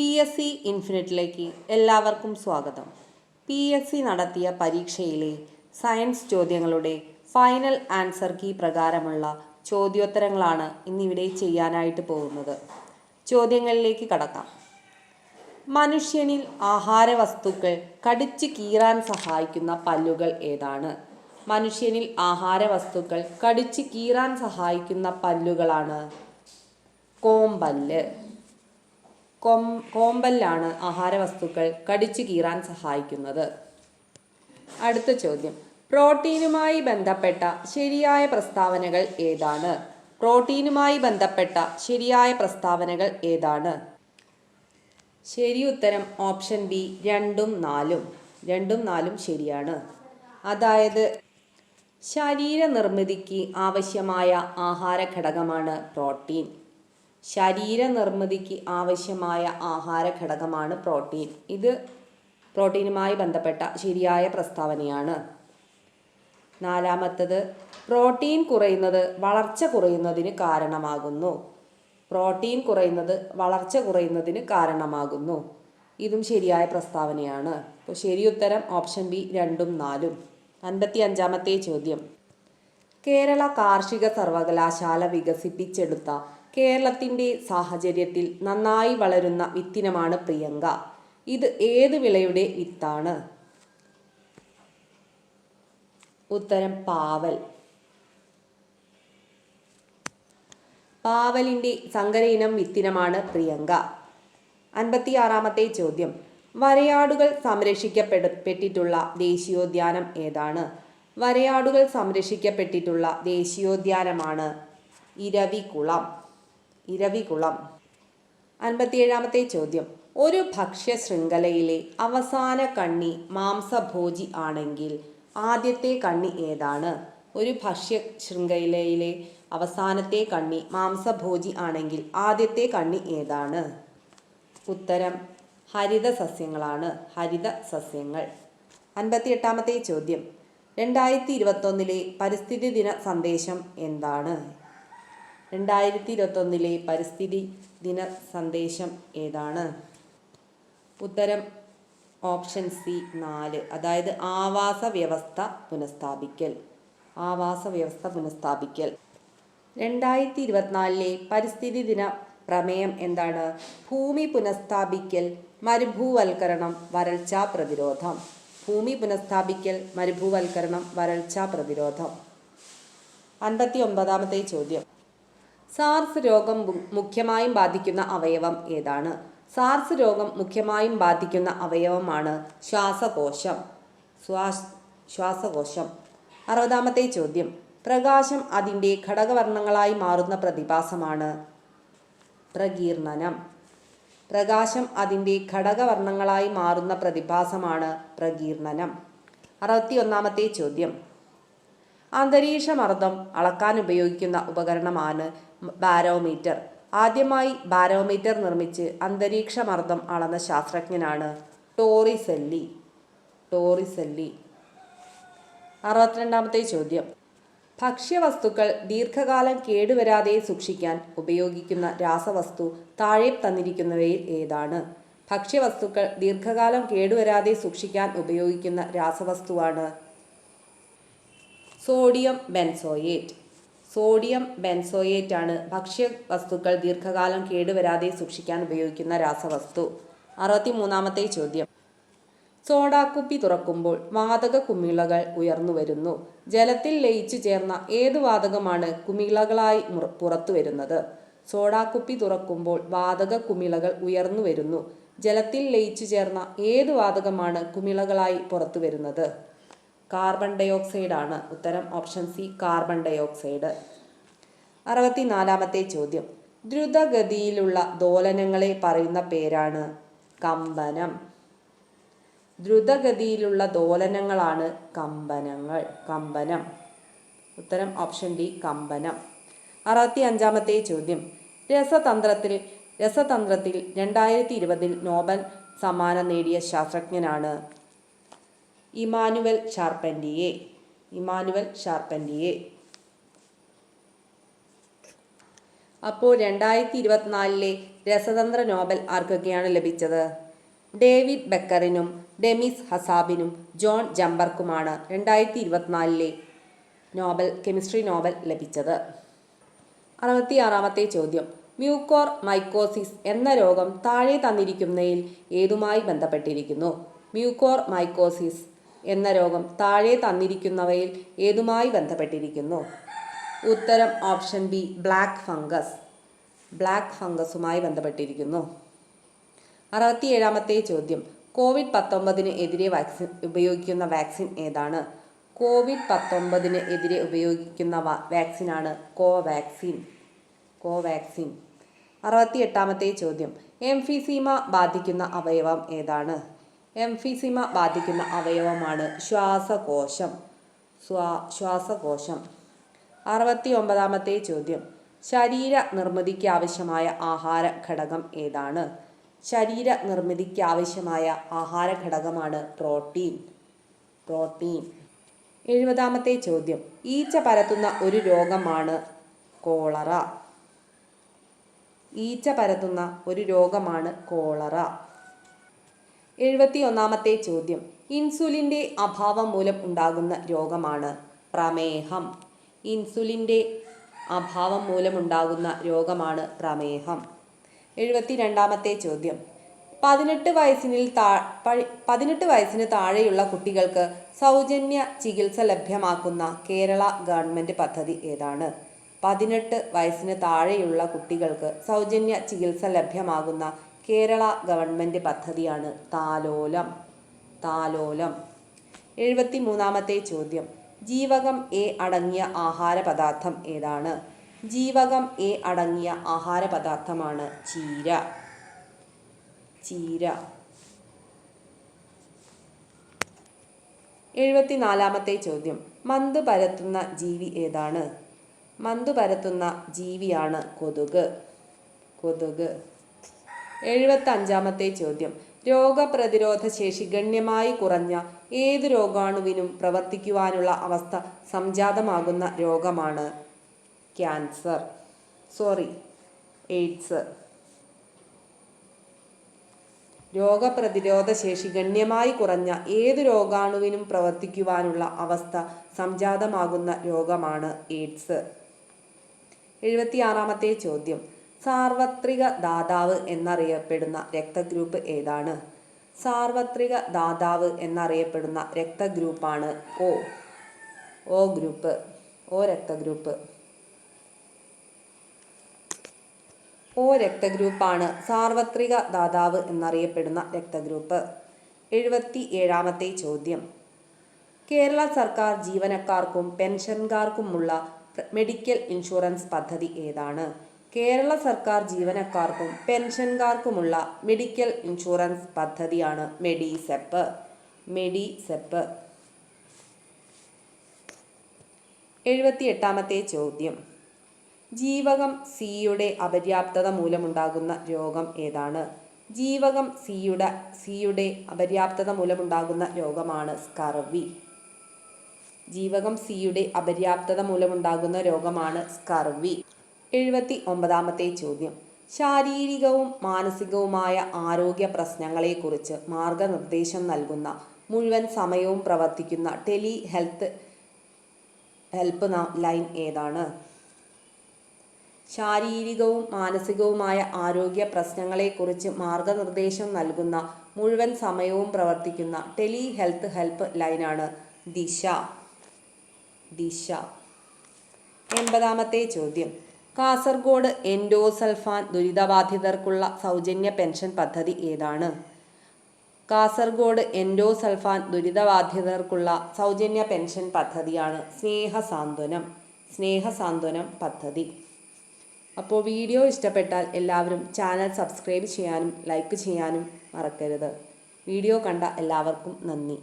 P S C ഇൻഫിനിറ്റിലേക്ക് എല്ലാവർക്കും സ്വാഗതം. P S C നടത്തിയ പരീക്ഷയിലെ സയൻസ് ചോദ്യങ്ങളുടെ ഫൈനൽ ആൻസർ കീ പ്രകാരമുള്ള ചോദ്യോത്തരങ്ങളാണ് ഇന്നിവിടെ ചെയ്യാനായിട്ട് പോകുന്നത്. ചോദ്യങ്ങളിലേക്ക് കടക്കാം. മനുഷ്യനിൽ ആഹാര ആഹാരവസ്തുക്കൾ കടിച്ചു കീറാൻ സഹായിക്കുന്ന പല്ലുകൾ ഏതാണ്? മനുഷ്യനിൽ ആഹാര വസ്തുക്കൾ കടിച്ചു കീറാൻ സഹായിക്കുന്ന പല്ലുകളാണ് കോമ്പല്ല്. കോം കോമ്പല്ലാണ് ആഹാരവസ്തുക്കൾ കടിച്ചു കീറാൻ സഹായിക്കുന്നത്. അടുത്ത ചോദ്യം. പ്രോട്ടീനുമായി ബന്ധപ്പെട്ട ശരിയായ പ്രസ്താവനകൾ ഏതാണ്? പ്രോട്ടീനുമായി ബന്ധപ്പെട്ട ശരിയായ പ്രസ്താവനകൾ ഏതാണ്? ശരി ഉത്തരം ഓപ്ഷൻ ബി രണ്ടും നാലും. രണ്ടും നാലും ശരിയാണ്. അതായത് ശരീര നിർമ്മിതിക്ക് ആവശ്യമായ ആഹാര ഘടകമാണ് പ്രോട്ടീൻ. ശരീര നിർമ്മിതിക്ക് ആവശ്യമായ ആഹാര ഘടകമാണ് പ്രോട്ടീൻ. ഇത് പ്രോട്ടീനുമായി ബന്ധപ്പെട്ട ശരിയായ പ്രസ്താവനയാണ്. നാലാമത്തത് പ്രോട്ടീൻ കുറയുന്നത് വളർച്ച കുറയുന്നതിന് കാരണമാകുന്നു. പ്രോട്ടീൻ കുറയുന്നത് വളർച്ച കുറയുന്നതിന് കാരണമാകുന്നു. ഇതും ശരിയായ പ്രസ്താവനയാണ്. അപ്പോൾ ശരി ഉത്തരം ഓപ്ഷൻ ബി രണ്ടും നാലും. അൻപത്തി അഞ്ചാമത്തെ ചോദ്യം. കേരള കാർഷിക സർവകലാശാല വികസിപ്പിച്ചെടുത്ത കേരളത്തിന്റെ സാഹചര്യത്തിൽ നന്നായി വളരുന്ന വിത്തിനമാണ് പ്രിയങ്ക. ഇത് ഏത് വിളയുടെ വിത്താണ്? ഉത്തരം പാവൽ. പാവലിന്റെ സങ്കര ഇനം വിത്തിനമാണ് പ്രിയങ്ക. അൻപത്തിയാറാമത്തെ ചോദ്യം. വരയാടുകൾ സംരക്ഷിക്കപ്പെട്ടിട്ടുള്ള ദേശീയോദ്യാനം ഏതാണ്? വരയാടുകൾ സംരക്ഷിക്കപ്പെട്ടിട്ടുള്ള ദേശീയോദ്യാനമാണ് ഇരവികുളം. ഇരവികുളം. അൻപത്തിയേഴാമത്തെ ചോദ്യം. ഒരു ഭക്ഷ്യ ശൃംഖലയിലെ അവസാന കണ്ണി മാംസഭോജി ആണെങ്കിൽ ആദ്യത്തെ കണ്ണി ഏതാണ്? ഒരു ഭക്ഷ്യ ശൃംഖലയിലെ അവസാനത്തെ കണ്ണി മാംസഭോജി ആണെങ്കിൽ ആദ്യത്തെ കണ്ണി ഏതാണ്? ഉത്തരം ഹരിത സസ്യങ്ങളാണ്. ഹരിത സസ്യങ്ങൾ. അൻപത്തിയെട്ടാമത്തെ ചോദ്യം. രണ്ടായിരത്തി ഇരുപത്തൊന്നിലെ പരിസ്ഥിതി ദിന സന്ദേശം എന്താണ്? രണ്ടായിരത്തി ഇരുപത്തൊന്നിലെ പരിസ്ഥിതി ദിന സന്ദേശം ഏതാണ്? ഉത്തരം ഓപ്ഷൻ സി നാല് അതായത് ആവാസ വ്യവസ്ഥ പുനഃസ്ഥാപിക്കൽ. ആവാസ വ്യവസ്ഥ പുനഃസ്ഥാപിക്കൽ. രണ്ടായിരത്തി ഇരുപത്തിനാലിലെ പരിസ്ഥിതി ദിന പ്രമേയം എന്താണ്? ഭൂമി പുനഃസ്ഥാപിക്കൽ മരുഭൂവൽക്കരണം വരൾച്ചാ പ്രതിരോധം. ഭൂമി പുനഃസ്ഥാപിക്കൽ മരുഭൂവൽക്കരണം വരൾച്ചാ പ്രതിരോധം. അൻപത്തി ഒമ്പതാമത്തെ ചോദ്യം. സാർസ് രോഗം മുഖ്യമായും ബാധിക്കുന്ന അവയവം ഏതാണ്? സാർസ് രോഗം മുഖ്യമായും ബാധിക്കുന്ന അവയവമാണ് ശ്വാസകോശം. ശ്വാസ് ശ്വാസകോശം. അറുപതാമത്തെ ചോദ്യം. പ്രകാശം അതിന്റെ ഘടകവർണങ്ങളായി മാറുന്ന പ്രതിഭാസമാണ് പ്രകീർണനം. പ്രകാശം അതിന്റെ ഘടകവർണങ്ങളായി മാറുന്ന പ്രതിഭാസമാണ് പ്രകീർണനം. അറുപത്തി ഒന്നാമത്തെ ചോദ്യം. അന്തരീക്ഷമർദ്ദം അളക്കാൻ ഉപയോഗിക്കുന്ന ഉപകരണമാണ് ബാരോമീറ്റർ. ആദ്യമായി ബാരോമീറ്റർ നിർമ്മിച്ച് അന്തരീക്ഷ അന്തരീക്ഷമർദ്ദം അളന്ന ശാസ്ത്രജ്ഞനാണ് ടോറിസെല്ലി. ടോറിസെല്ലി. അറുപത്തിരണ്ടാമത്തെ ചോദ്യം. ഭക്ഷ്യവസ്തുക്കൾ ദീർഘകാലം കേടുവരാതെ സൂക്ഷിക്കാൻ ഉപയോഗിക്കുന്ന രാസവസ്തു താഴെ തന്നിരിക്കുന്നവയിൽ ഏതാണ്? ഭക്ഷ്യവസ്തുക്കൾ ദീർഘകാലം കേടുവരാതെ സൂക്ഷിക്കാൻ ഉപയോഗിക്കുന്ന രാസവസ്തുവാണ് സോഡിയം ബെൻസോയേറ്റ്. സോഡിയം ബെൻസോയേറ്റ് ആണ് ഭക്ഷ്യ വസ്തുക്കൾ ദീർഘകാലം കേടുവരാതെ സൂക്ഷിക്കാൻ ഉപയോഗിക്കുന്ന രാസവസ്തു. അറുപത്തി മൂന്നാമത്തെ ചോദ്യം. സോഡാക്കുപ്പി തുറക്കുമ്പോൾ വാതക കുമിളകൾ ഉയർന്നു വരുന്നു. ജലത്തിൽ ലയിച്ചു ചേർന്ന ഏത് വാതകമാണ് കുമിളകളായി പുറത്തു വരുന്നത്? സോഡാക്കുപ്പി തുറക്കുമ്പോൾ വാതക കുമിളകൾ ഉയർന്നു വരുന്നു. ജലത്തിൽ ലയിച്ചു ചേർന്ന ഏത് വാതകമാണ് കുമിളകളായി പുറത്തു വരുന്നത്? കാർബൺ ഡൈ ഓക്സൈഡ് ആണ് ഉത്തരം option C carbon di dioxide. അറുപത്തിനാലാമത്തെ ചോദ്യം. ദ്രുതഗതിയിലുള്ള ദോലനങ്ങളെ പറയുന്ന പേരാണ് കമ്പനം. ദ്രുതഗതിയിലുള്ള ദോലനങ്ങളാണ് കമ്പനങ്ങൾ കമ്പനം. ഉത്തരം ഓപ്ഷൻ ഡി കമ്പനം. അറുപത്തി അഞ്ചാമത്തെ ചോദ്യം. രസതന്ത്രത്തിൽ രസതന്ത്രത്തിൽ രണ്ടായിരത്തി ഇരുപതിൽ നോബൽ സമ്മാനം നേടിയ ശാസ്ത്രജ്ഞനാണ് ഇമാനുവൽ ഷാർപ്പൻഡിയെ ഇമാനുവൽ ഷാർപ്പൻഡിയെ അപ്പോൾ രണ്ടായിരത്തി ഇരുപത്തിനാലിലെ രസതന്ത്ര നോബൽ ആർക്കൊക്കെയാണ് ലഭിച്ചത്? ഡേവിഡ് ബെക്കറിനും ഡെമിസ് ഹസാബിനും ജോൺ ജംബർക്കുമാണ് രണ്ടായിരത്തി ഇരുപത്തിനാലിലെ നോബൽ കെമിസ്ട്രി നോബൽ ലഭിച്ചത്. അറുപത്തിയാറാമത്തെ ചോദ്യം. മ്യൂക്കോർ മൈക്കോസിസ് എന്ന രോഗം താഴെ തന്നിരിക്കുന്നതിൽ ഏതുമായി ബന്ധപ്പെട്ടിരിക്കുന്നു? മ്യൂക്കോർ മൈക്കോസിസ് എന്ന രോഗം താഴെ തന്നിരിക്കുന്നവയിൽ ഏതുമായി ബന്ധപ്പെട്ടിരിക്കുന്നു? ഉത്തരം option B black fungus. Black ഫംഗസുമായി ബന്ധപ്പെട്ടിരിക്കുന്നു. അറുപത്തിയേഴാമത്തെ ചോദ്യം. കോവിഡ് പത്തൊമ്പതിന് എതിരെ വാക്സിൻ ഉപയോഗിക്കുന്ന വാക്സിൻ ഏതാണ്? കോവിഡ് പത്തൊമ്പതിന് എതിരെ ഉപയോഗിക്കുന്ന വാക്സിനാണ് കോവാക്സിൻ. കോവാക്സിൻ. അറുപത്തിയെട്ടാമത്തെ ചോദ്യം. എംഫിസീമ ബാധിക്കുന്ന അവയവം ഏതാണ്? എംഫിസീമ ബാധിക്കുന്ന അവയവമാണ് ശ്വാസകോശം. സ്വാ ശ്വാസകോശം. അറുപത്തി ഒമ്പതാമത്തെ ചോദ്യം. ശരീര നിർമ്മിതിക്ക് ആവശ്യമായ ആഹാര ഘടകം ഏതാണ്? ശരീര നിർമ്മിതിക്ക് ആവശ്യമായ ആഹാര ഘടകമാണ് പ്രോട്ടീൻ. പ്രോട്ടീൻ. എഴുപതാമത്തെ ചോദ്യം. ഈച്ച പരത്തുന്ന ഒരു രോഗമാണ് കോളറ. ഈച്ച പരത്തുന്ന ഒരു രോഗമാണ് കോളറ. എഴുപത്തി ഒന്നാമത്തെ ചോദ്യം. ഇൻസുലിന്റെ അഭാവം മൂലം ഉണ്ടാകുന്ന രോഗമാണ് പ്രമേഹം. ഇൻസുലിന്റെ അഭാവം മൂലമുണ്ടാകുന്ന രോഗമാണ് പ്രമേഹം. എഴുപത്തി രണ്ടാമത്തെ ചോദ്യം. പതിനെട്ട് വയസ്സിനിൽ താ പതിനെട്ട് വയസ്സിന് താഴെയുള്ള കുട്ടികൾക്ക് സൗജന്യ ചികിത്സ ലഭ്യമാക്കുന്ന കേരള ഗവൺമെന്റ് പദ്ധതി ഏതാണ്? പതിനെട്ട് വയസ്സിന് താഴെയുള്ള കുട്ടികൾക്ക് സൗജന്യ ചികിത്സ ലഭ്യമാകുന്ന കേരള ഗവൺമെന്റ് പദ്ധതിയാണ് താലോലം. താലോലം. എഴുപത്തി മൂന്നാമത്തെ ചോദ്യം. ജീവകം എ അടങ്ങിയ ആഹാര പദാർത്ഥം ഏതാണ്? ജീവകം എ അടങ്ങിയ ആഹാര പദാർത്ഥമാണ് ചീര. ചീര. എഴുപത്തിനാലാമത്തെ ചോദ്യം. മന്ത് പരത്തുന്ന ജീവി ഏതാണ്? മന്ത് പരത്തുന്ന ജീവിയാണ് കൊതുക്. കൊതുക്. എഴുപത്തഞ്ചാമത്തെ ചോദ്യം. രോഗപ്രതിരോധ ശേഷി ഗണ്യമായി കുറഞ്ഞ ഏത് രോഗാണുവിനും പ്രവർത്തിക്കുവാനുള്ള അവസ്ഥ സംജാതമാകുന്ന രോഗമാണ് ക്യാൻസർ. Sorry AIDS. രോഗപ്രതിരോധ ശേഷി ഗണ്യമായി കുറഞ്ഞ ഏത് രോഗാണുവിനും പ്രവർത്തിക്കുവാനുള്ള അവസ്ഥ സംജാതമാകുന്ന രോഗമാണ് എയ്ഡ്സ്. എഴുപത്തിയാറാമത്തെ ചോദ്യം. സാർവത്രിക ദാതാവ് എന്നറിയപ്പെടുന്ന രക്തഗ്രൂപ്പ് ഏതാണ്? സാർവത്രിക ദാതാവ് എന്നറിയപ്പെടുന്ന രക്തഗ്രൂപ്പാണ് ഒ. O group. ഒ രക്തഗ്രൂപ്പ്. ഒ രക്തഗ്രൂപ്പാണ് സാർവത്രിക ദാതാവ് എന്നറിയപ്പെടുന്ന രക്തഗ്രൂപ്പ്. എഴുപത്തി ഏഴാമത്തെ ചോദ്യം. കേരള സർക്കാർ ജീവനക്കാർക്കും പെൻഷൻകാർക്കുമുള്ള മെഡിക്കൽ ഇൻഷുറൻസ് പദ്ധതി ഏതാണ്? കേരള സർക്കാർ ജീവനക്കാർക്കും പെൻഷൻകാർക്കുമുള്ള മെഡിക്കൽ ഇൻഷുറൻസ് പദ്ധതിയാണ് മെഡിസെപ്പ്. മെഡിസെപ്പ്. എഴുപത്തി എട്ടാമത്തെ ചോദ്യം. ജീവകം സിയുടെ അപര്യാപ്തത മൂലമുണ്ടാകുന്ന രോഗം ഏതാണ്? ജീവകം സിയുടെ സിയുടെ അപര്യാപ്തത മൂലമുണ്ടാകുന്ന രോഗമാണ് സ്കർവി. ജീവകം സിയുടെ അപര്യാപ്തത മൂലമുണ്ടാകുന്ന രോഗമാണ് സ്കർവി. എഴുപത്തി ഒമ്പതാമത്തെ ചോദ്യം. ശാരീരികവും മാനസികവുമായ ആരോഗ്യ പ്രശ്നങ്ങളെക്കുറിച്ച് മാർഗനിർദ്ദേശം നൽകുന്ന മുഴുവൻ സമയവും പ്രവർത്തിക്കുന്ന ടെലി ഹെൽത്ത് ഹെൽപ്പ് ലൈൻ ഏതാണ്? ശാരീരികവും മാനസികവുമായ ആരോഗ്യ പ്രശ്നങ്ങളെക്കുറിച്ച് മാർഗനിർദ്ദേശം നൽകുന്ന മുഴുവൻ സമയവും പ്രവർത്തിക്കുന്ന ടെലി ഹെൽത്ത് ഹെൽപ്പ് ലൈനാണ് ദിശ. ദിശ. എൺപതാമത്തെ ചോദ്യം. കാസർഗോഡ് എൻഡോസൽഫാൻ ദുരിതബാധിതർക്കുള്ള സൗജന്യ പെൻഷൻ പദ്ധതി ഏതാണ്? കാസർഗോഡ് എൻഡോസൽഫാൻ ദുരിതബാധിതർക്കുള്ള സൗജന്യ പെൻഷൻ പദ്ധതിയാണ് സ്നേഹസാന്ത്വനം. സ്നേഹസാന്ത്വനം പദ്ധതി. അപ്പോൾ വീഡിയോ ഇഷ്ടപ്പെട്ടാൽ എല്ലാവരും ചാനൽ സബ്സ്ക്രൈബ് ചെയ്യാനും ലൈക്ക് ചെയ്യാനും മറക്കരുത്. വീഡിയോ കണ്ട എല്ലാവർക്കും നന്ദി.